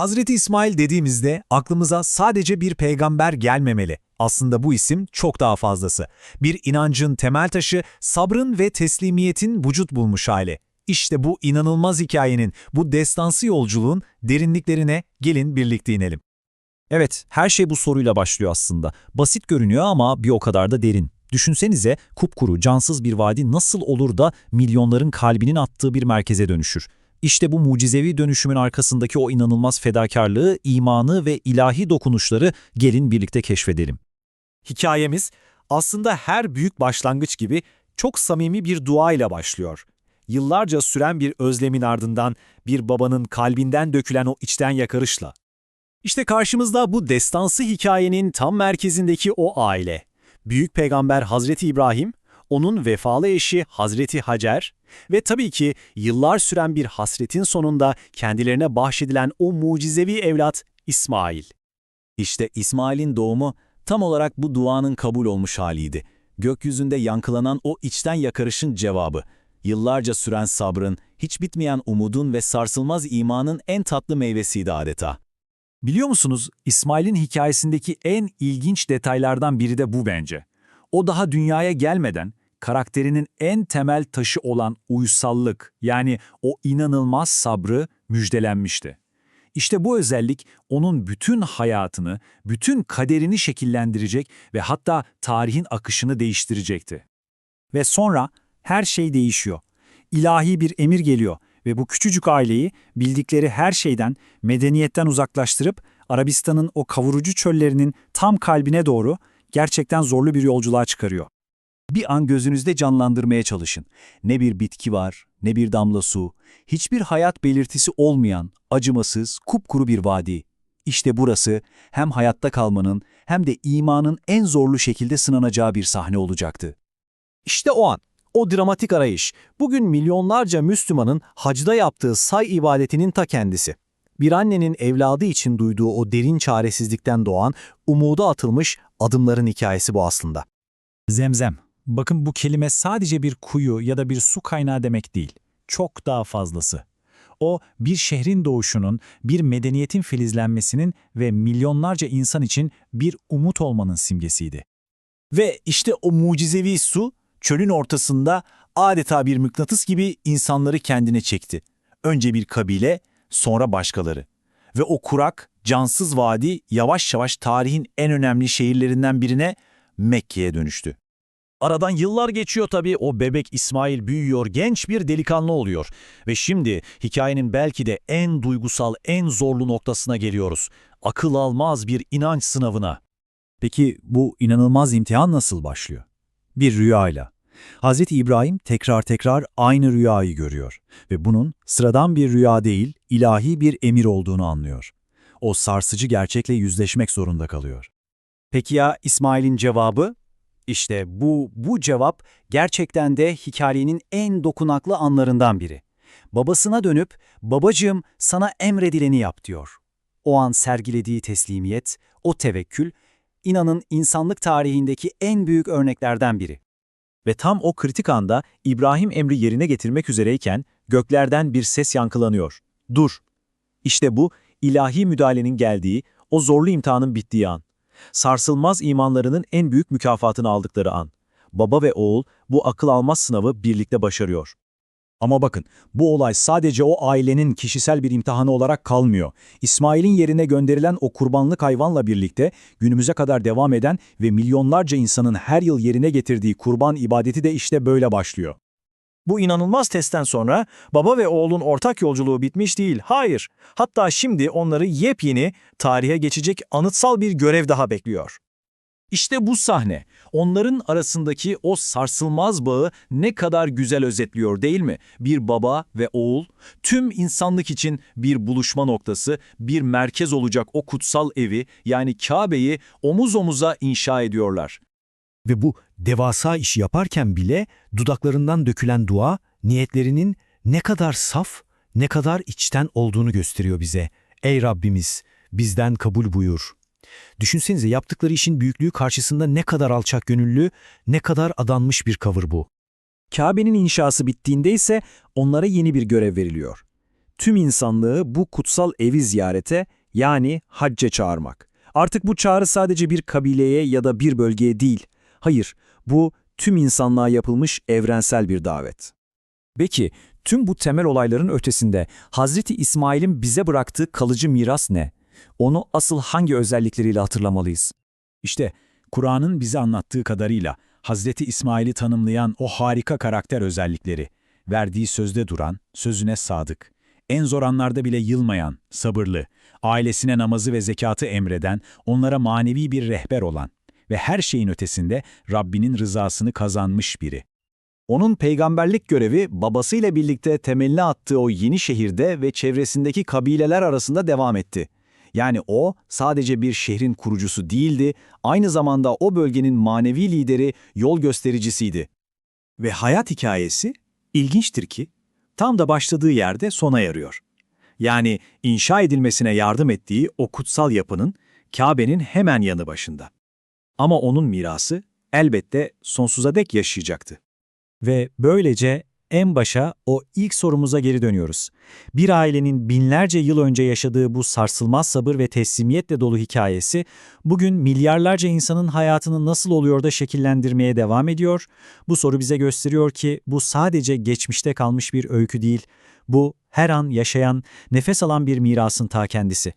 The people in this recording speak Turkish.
Hazreti İsmail dediğimizde aklımıza sadece bir peygamber gelmemeli. Aslında bu isim çok daha fazlası. Bir inancın temel taşı, sabrın ve teslimiyetin vücut bulmuş hali. İşte bu inanılmaz hikayenin, bu destansı yolculuğun derinliklerine gelin birlikte inelim. Evet, her şey bu soruyla başlıyor aslında. Basit görünüyor ama bir o kadar da derin. Düşünsenize kupkuru, cansız bir vadi nasıl olur da milyonların kalbinin attığı bir merkeze dönüşür? İşte bu mucizevi dönüşümün arkasındaki o inanılmaz fedakarlığı, imanı ve ilahi dokunuşları gelin birlikte keşfedelim. Hikayemiz aslında her büyük başlangıç gibi çok samimi bir dua ile başlıyor. Yıllarca süren bir özlemin ardından bir babanın kalbinden dökülen o içten yakarışla. İşte karşımızda bu destansı hikayenin tam merkezindeki o aile. Büyük peygamber Hazreti İbrahim, onun vefalı eşi Hazreti Hacer ve tabii ki yıllar süren bir hasretin sonunda kendilerine bahşedilen o mucizevi evlat İsmail. İşte İsmail'in doğumu tam olarak bu duanın kabul olmuş haliydi. Gökyüzünde yankılanan o içten yakarışın cevabı. Yıllarca süren sabrın, hiç bitmeyen umudun ve sarsılmaz imanın en tatlı meyvesiydi adeta. Biliyor musunuz İsmail'in hikayesindeki en ilginç detaylardan biri de bu bence. O daha dünyaya gelmeden karakterinin en temel taşı olan uysallık yani o inanılmaz sabrı müjdelenmişti. İşte bu özellik onun bütün hayatını, bütün kaderini şekillendirecek ve hatta tarihin akışını değiştirecekti. Ve sonra her şey değişiyor. İlahi bir emir geliyor ve bu küçücük aileyi bildikleri her şeyden, medeniyetten uzaklaştırıp Arabistan'ın o kavurucu çöllerinin tam kalbine doğru gerçekten zorlu bir yolculuğa çıkarıyor. Bir an gözünüzde canlandırmaya çalışın. Ne bir bitki var, ne bir damla su, hiçbir hayat belirtisi olmayan, acımasız, kupkuru bir vadi. İşte burası hem hayatta kalmanın hem de imanın en zorlu şekilde sınanacağı bir sahne olacaktı. İşte o an, o dramatik arayış, bugün milyonlarca Müslümanın hacda yaptığı say ibadetinin ta kendisi. Bir annenin evladı için duyduğu o derin çaresizlikten doğan, umuda atılmış adımların hikayesi bu aslında. Zemzem. Bakın bu kelime sadece bir kuyu ya da bir su kaynağı demek değil. Çok daha fazlası. O, bir şehrin doğuşunun, bir medeniyetin filizlenmesinin ve milyonlarca insan için bir umut olmanın simgesiydi. Ve işte o mucizevi su, çölün ortasında adeta bir mıknatıs gibi insanları kendine çekti. Önce bir kabile, sonra başkaları. Ve o kurak, cansız vadi yavaş yavaş tarihin en önemli şehirlerinden birine Mekke'ye dönüştü. Aradan yıllar geçiyor tabii o bebek İsmail büyüyor, genç bir delikanlı oluyor. Ve şimdi hikayenin belki de en duygusal, en zorlu noktasına geliyoruz. Akıl almaz bir inanç sınavına. Peki bu inanılmaz imtihan nasıl başlıyor? Bir rüyayla. Hz. İbrahim tekrar tekrar aynı rüyayı görüyor ve bunun sıradan bir rüya değil, ilahi bir emir olduğunu anlıyor. O sarsıcı gerçekle yüzleşmek zorunda kalıyor. Peki ya İsmail'in cevabı? İşte bu, bu cevap gerçekten de hikayenin en dokunaklı anlarından biri. Babasına dönüp, babacığım sana emredileni yap diyor. O an sergilediği teslimiyet, o tevekkül, inanın insanlık tarihindeki en büyük örneklerden biri. Ve tam o kritik anda İbrahim emri yerine getirmek üzereyken göklerden bir ses yankılanıyor. Dur! İşte bu ilahi müdahalenin geldiği, o zorlu imtihanın bittiği an. Sarsılmaz imanlarının en büyük mükafatını aldıkları an. Baba ve oğul bu akıl almaz sınavı birlikte başarıyor. Ama bakın, bu olay sadece o ailenin kişisel bir imtihanı olarak kalmıyor. İsmail'in yerine gönderilen o kurbanlık hayvanla birlikte günümüze kadar devam eden ve milyonlarca insanın her yıl yerine getirdiği kurban ibadeti de işte böyle başlıyor. Bu inanılmaz testten sonra baba ve oğlun ortak yolculuğu bitmiş değil, hayır. Hatta şimdi onları yepyeni, tarihe geçecek anıtsal bir görev daha bekliyor. İşte bu sahne, onların arasındaki o sarsılmaz bağı ne kadar güzel özetliyor değil mi? Bir baba ve oğul, tüm insanlık için bir buluşma noktası, bir merkez olacak o kutsal evi yani Kabe'yi omuz omuza inşa ediyorlar. Ve bu devasa işi yaparken bile dudaklarından dökülen dua, niyetlerinin ne kadar saf, ne kadar içten olduğunu gösteriyor bize. Ey Rabbimiz, bizden kabul buyur. Düşünsenize yaptıkları işin büyüklüğü karşısında ne kadar alçak gönüllü, ne kadar adanmış bir kavır bu. Kabe'nin inşası bittiğinde ise onlara yeni bir görev veriliyor. tüm insanlığı bu kutsal evi ziyarete yani hacca çağırmak. Artık bu çağrı sadece bir kabileye ya da bir bölgeye değil. Hayır, bu tüm insanlığa yapılmış evrensel bir davet. Peki, tüm bu temel olayların ötesinde Hazreti İsmail'in bize bıraktığı kalıcı miras ne? Onu asıl hangi özellikleriyle hatırlamalıyız? İşte Kur'an'ın bize anlattığı kadarıyla Hazreti İsmail'i tanımlayan o harika karakter özellikleri, verdiği sözde duran, sözüne sadık, en zor anlarda bile yılmayan, sabırlı, ailesine namazı ve zekatı emreden, onlara manevi bir rehber olan ve her şeyin ötesinde Rabbinin rızasını kazanmış biri. Onun peygamberlik görevi babasıyla birlikte temelini attığı o yeni şehirde ve çevresindeki kabileler arasında devam etti. Yani o sadece bir şehrin kurucusu değildi, aynı zamanda o bölgenin manevi lideri, yol göstericisiydi. Ve hayat hikayesi ilginçtir ki tam da başladığı yerde sona yarıyor. Yani inşa edilmesine yardım ettiği o kutsal yapının Kabe'nin hemen yanı başında. Ama onun mirası elbette sonsuza dek yaşayacaktı. Ve böylece en başa o ilk sorumuza geri dönüyoruz. Bir ailenin binlerce yıl önce yaşadığı bu sarsılmaz sabır ve teslimiyetle dolu hikayesi bugün milyarlarca insanın hayatını nasıl oluyor da şekillendirmeye devam ediyor? Bu soru bize gösteriyor ki bu sadece geçmişte kalmış bir öykü değil, bu her an yaşayan, nefes alan bir mirasın ta kendisi.